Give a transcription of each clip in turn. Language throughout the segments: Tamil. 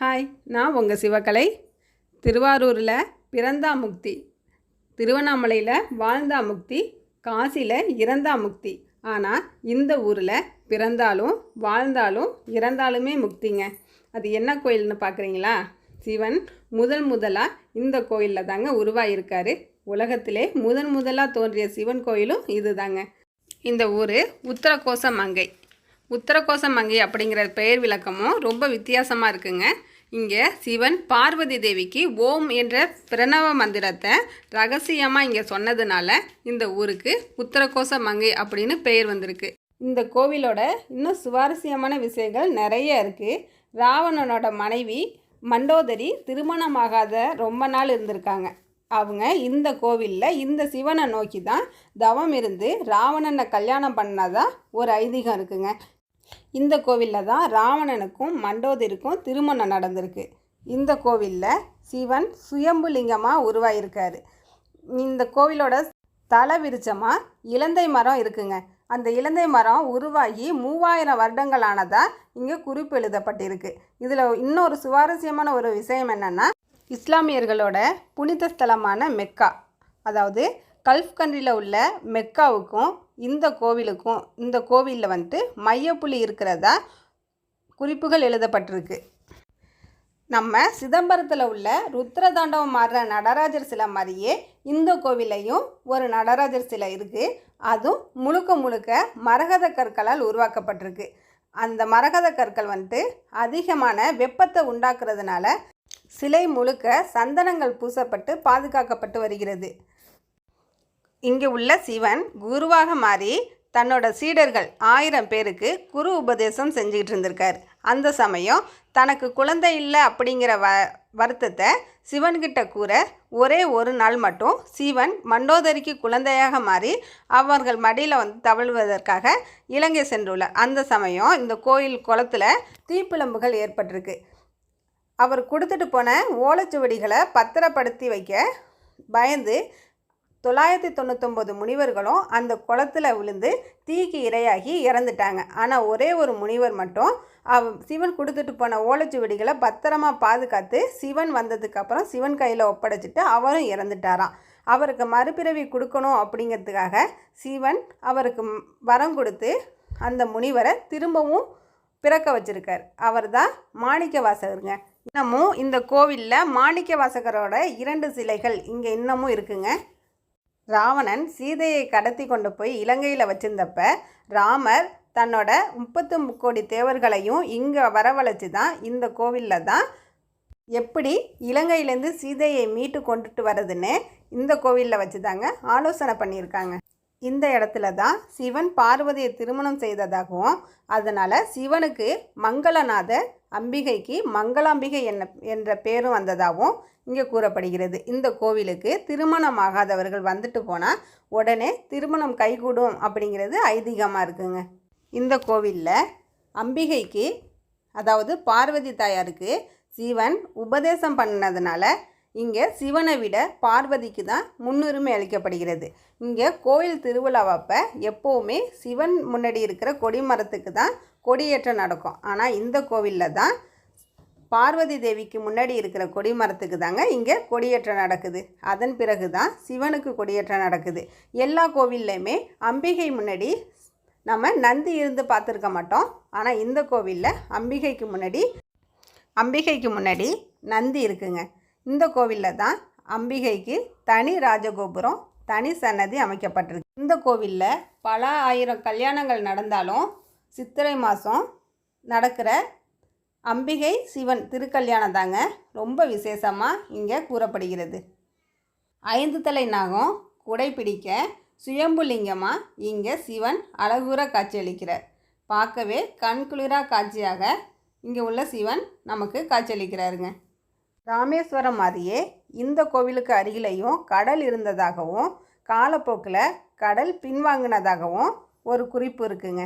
ஹாய் நான் உங்கள் சிவகலை. திருவாரூரில் பிறந்தா முக்தி திருவண்ணாமலையில் வாழ்ந்தா முக்தி காசியில் இறந்தா முக்தி ஆனால் இந்த ஊரில் பிறந்தாலும் வாழ்ந்தாலும் இறந்தாலுமே முக்திங்க. அது என்ன கோயில்னு பார்க்குறீங்களா சிவன் முதல் முதலாக இந்த கோயிலில் தாங்க உருவாயிருக்காரு. உலகத்திலே முதன் முதலாக தோன்றிய சிவன் கோயிலும் இதுதாங்க. இந்த ஊர் உத்தரகோச மங்கை. உத்தரகோச மங்கை அப்படிங்கிற பெயர் விளக்கமும் ரொம்ப வித்தியாசமாக இருக்குங்க. இங்கே சிவன் பார்வதி தேவிக்கு ஓம் என்ற பிரணவ மந்திரத்தை ரகசியமாக இங்கே சொன்னதுனால இந்த ஊருக்கு உத்தரகோச மங்கை அப்படின்னு பெயர் வந்திருக்கு. இந்த கோவிலோட இன்னும் சுவாரஸ்யமான விஷயங்கள் நிறைய இருக்குது ராவணனோட மனைவி மண்டோதரி திருமணமாகாத ரொம்ப நாள் இருந்திருக்காங்க. அவங்க இந்த கோவிலில் இந்த சிவனை நோக்கி தான் தவம் இருந்து ராவணனை கல்யாணம் பண்ணாதான் ஒரு ஐதீகம் இருக்குங்க. இந்த கோவிலில் தான் ராவணனுக்கும் மண்டோதரிக்கும் திருமணம் நடந்திருக்கு. இந்த கோவிலில் சிவன் சுயம்புலிங்கமாக உருவாயிருக்காரு. இந்த கோவிலோட தலை விருச்சமாக இலந்தை மரம் இருக்குங்க. அந்த இலந்தை மரம் உருவாகி மூவாயிரம் வருடங்களானதாக இங்கே குறிப்பு எழுதப்பட்டிருக்கு. இதில் இன்னொரு சுவாரஸ்யமான ஒரு விஷயம் என்னென்னா இஸ்லாமியர்களோட புனித ஸ்தலமான மெக்கா அதாவது கல்ஃப் கண்ட்ரியில் உள்ள மெக்காவுக்கும் இந்த கோவிலுக்கும் இந்த கோவிலில் வந்துட்டு மையப்புள்ளி இருக்கிறதா குறிப்புகள் எழுதப்பட்டிருக்கு. நம்ம சிதம்பரத்தில் உள்ள ருத்ரதாண்டவம் ஆடுற நடராஜர் சிலை மாதிரியே இந்த கோவிலையும் ஒரு நடராஜர் சிலை இருக்குது அதுவும் முழுக்க முழுக்க மரகத கற்களால் உருவாக்கப்பட்டிருக்கு. அந்த மரகத கற்கள் வந்துட்டு அதிகமான வெப்பத்தை உண்டாக்குறதுனால சிலை முழுக்க சந்தனங்கள் பூசப்பட்டு பாதுகாக்கப்பட்டு வருகிறது. இங்கே உள்ள சிவன் குருவாக மாறி தன்னோட சீடர்கள் ஆயிரம் பேருக்கு குரு உபதேசம் செஞ்சுக்கிட்டு இருந்திருக்கார். அந்த சமயம் தனக்கு குழந்தை இல்லை அப்படிங்கிற வ வருத்தத்தை சிவன்கிட்ட கூற ஒரே ஒரு நாள் மட்டும் சிவன் மண்டோதரிக்கு குழந்தையாக மாறி அவர்கள் மடியில் வந்து தவழ்வதற்காக இலங்கை சென்றுள்ளார். அந்த சமயம் இந்த கோயில் குளத்தில் தீப்பிழம்புகள் ஏற்பட்டிருக்கு. அவர் கொடுத்துட்டு போன ஓலைச்சுவடிகளை பத்திரப்படுத்தி வைக்க பயந்து தொள்ளாயிரத்தி தொண்ணூத்தொம்பது முனிவர்களும் அந்த குளத்தில் விழுந்து தீக்கு இரையாகி இறந்துட்டாங்க. ஆனால் ஒரே ஒரு முனிவர் மட்டும் அவ சிவன் கொடுத்துட்டு போன ஓலைச்சுவடிகளை பத்திரமா பாதுகாத்து சிவன் வந்ததுக்கப்புறம் சிவன் கையில் ஒப்படைச்சிட்டு அவரும் இறந்துட்டாராம். அவருக்கு மறுபிறவி கொடுக்கணும் அப்படிங்கிறதுக்காக சிவன் அவருக்கு வரம் கொடுத்து அந்த முனிவரை திரும்பவும் பிறக்க வச்சிருக்கார். அவர் தான் மாணிக்க வாசகருங்க. இன்னமும் இந்த கோவிலில் மாணிக்க வாசகரோட இரண்டு சிலைகள் இங்கே இன்னமும் இருக்குங்க. ராவணன் சீதையை கடத்தி கொண்டு போய் இலங்கையில் வச்சிருந்தப்ப ராமர் தன்னோட முப்பத்து முக்கோடி தேவர்களையும் இங்கே வரவழைச்சி தான் இந்த கோவிலில் தான் எப்படி இலங்கையிலேருந்து சீதையை மீட்டு கொண்டுட்டு வர்றதுன்னு இந்த கோவிலில் வச்சு தாங்க ஆலோசனை பண்ணியிருக்காங்க. இந்த இடத்துல தான் சிவன் பார்வதியை திருமணம் செய்ததாகவும் அதனால் சிவனுக்கு மங்களநாதர் அம்பிகைக்கு மங்களாம்பிகை என்ன என்ற பேரும் வந்ததாகவும் இங்கே கூறப்படுகிறது. இந்த கோவிலுக்கு திருமணம் ஆகாதவர்கள் வந்துட்டு போனால் உடனே திருமணம் கைகூடும் அப்படிங்கிறது ஐதீகமாக இருக்குங்க. இந்த கோவிலில் அம்பிகைக்கு அதாவது பார்வதி தாயாருக்கு சிவன் உபதேசம் பண்ணதுனால இங்கே சிவனை விட பார்வதிக்கு தான் முன்னுரிமை அளிக்கப்படுகிறது. இங்கே கோயில் திருவிழாவப்ப எப்போவுமே சிவன் முன்னாடி இருக்கிற கொடிமரத்துக்கு தான் கொடியேற்றம் நடக்கும். ஆனால் இந்த கோவிலில் தான் பார்வதி தேவிக்கு முன்னாடி இருக்கிற கொடிமரத்துக்கு தாங்க இங்கே கொடியேற்றம் நடக்குது. அதன் பிறகு தான் சிவனுக்கு கொடியேற்றம் நடக்குது. எல்லா கோவில்லையுமே அம்பிகை முன்னாடி நம்ம நந்தி இருந்து பார்த்துருக்க மாட்டோம். ஆனால் இந்த கோவிலில் அம்பிகைக்கு முன்னாடி அம்பிகைக்கு முன்னாடி நந்தி இருக்குங்க. இந்த கோவிலில் தான் அம்பிகைக்கு தனி ராஜகோபுரம் தனி சன்னதி அமைக்கப்பட்டிருக்கு. இந்த கோவிலில் பல ஆயிரம் கல்யாணங்கள் நடந்தாலும் சித்திரை மாதம் நடக்கிற அம்பிகை சிவன் திருக்கல்யாணம் தாங்க ரொம்ப விசேஷமாக இங்கே கூறப்படுகிறது. ஐந்து தலை நாகம் குடை பிடிக்க சுயம்புலிங்கமாக இங்கே சிவன் அழகுற காட்சியளிக்கிறார் பார்க்கவே கண்குளிரா காட்சியாக இங்கே உள்ள சிவன் நமக்கு காட்சியளிக்கிறாருங்க ராமேஸ்வரம் மாதிரியே இந்த கோவிலுக்கு அருகிலையும் கடல் இருந்ததாகவும் காலப்போக்கில் கடல் பின்வாங்கினதாகவும் ஒரு குறிப்பு இருக்குங்க.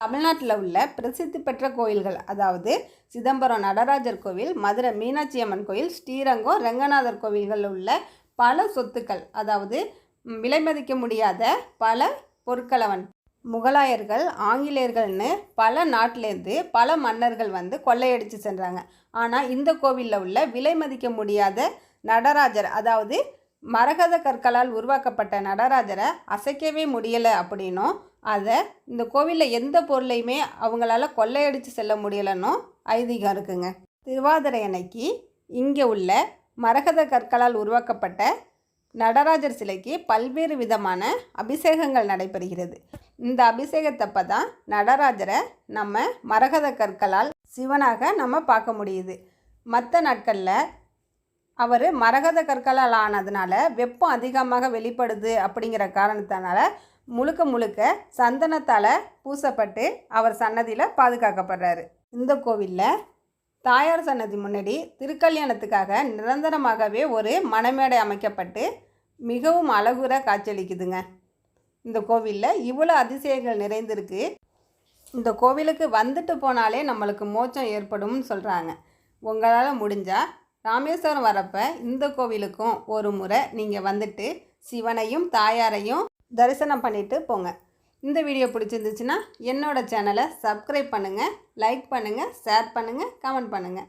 தமிழ்நாட்டில் உள்ள பிரசித்தி பெற்ற கோயில்கள் அதாவது சிதம்பரம் நடராஜர் கோவில் மதுரை மீனாட்சி அம்மன் கோயில் ஸ்ரீரங்கம் ரெங்கநாதர் கோவில்களில் உள்ள பல சொத்துக்கள் அதாவது விலை மதிக்க முடியாத பல பொருட்களவன் முகலாயர்கள் ஆங்கிலேயர்கள்னு பல நாட்டிலேருந்து பல மன்னர்கள் வந்து கொள்ளையடித்து சென்றாங்க. ஆனால் இந்த கோவிலில் உள்ள விலை மதிக்க முடியாத நடராஜர் அதாவது மரகத கற்களால் உருவாக்கப்பட்ட நடராஜரை அசைக்கவே முடியலை அப்படின்னும் அதை இந்த கோவிலில் எந்த பொருளையுமே அவங்களால கொள்ளையடித்து செல்ல முடியலைன்னும் ஐதீகம் இருக்குங்க. திருவாதிரை அன்னைக்கு இங்கே உள்ள மரகத கற்களால் உருவாக்கப்பட்ட நடராஜர் சிலைக்கு பல்வேறு விதமான அபிஷேகங்கள் நடைபெறுகிறது. இந்த அபிஷேகத்தப்ப தான் நடராஜரை நம்ம மரகத கற்களால் சிவனாக நம்ம பார்க்க முடியுது. மற்ற நாட்களில் அவர் மரகத கற்களால் ஆனதுனால வெப்பம் அதிகமாக வெளிப்படுது அப்படிங்கிற காரணத்தினால முழுக்க முழுக்க சந்தனத்தால் பூசப்பட்டு அவர் சன்னதியில் பாதுகாக்கப்படுறாரு. இந்த கோவிலில் தாயார் சன்னதி முன்னாடி திருக்கல்யாணத்துக்காக நிரந்தரமாகவே ஒரு மணமேடை அமைக்கப்பட்டு மிகவும் அழகுற காட்சியளிக்குதுங்க. இந்த கோவிலில் இவ்வளோ அதிசயங்கள் நிறைந்திருக்கு. இந்த கோவிலுக்கு வந்துட்டு போனாலே நம்மளுக்கு மோச்சம் ஏற்படும்னு சொல்கிறாங்க உங்களால் முடிஞ்சால் ராமேஸ்வரம் வரப்போ இந்த கோவிலுக்கும் ஒரு முறை நீங்கள் வந்துட்டு சிவனையும் தாயாரையும் தரிசனம் பண்ணிட்டு போங்க. இந்த வீடியோ பிடிச்சிருந்துச்சுன்னா என்னோடய சேனலை சப்ஸ்கிரைப் பண்ணுங்கள் லைக் பண்ணுங்கள் ஷேர் பண்ணுங்கள் கமெண்ட் பண்ணுங்கள்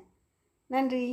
நன்றி.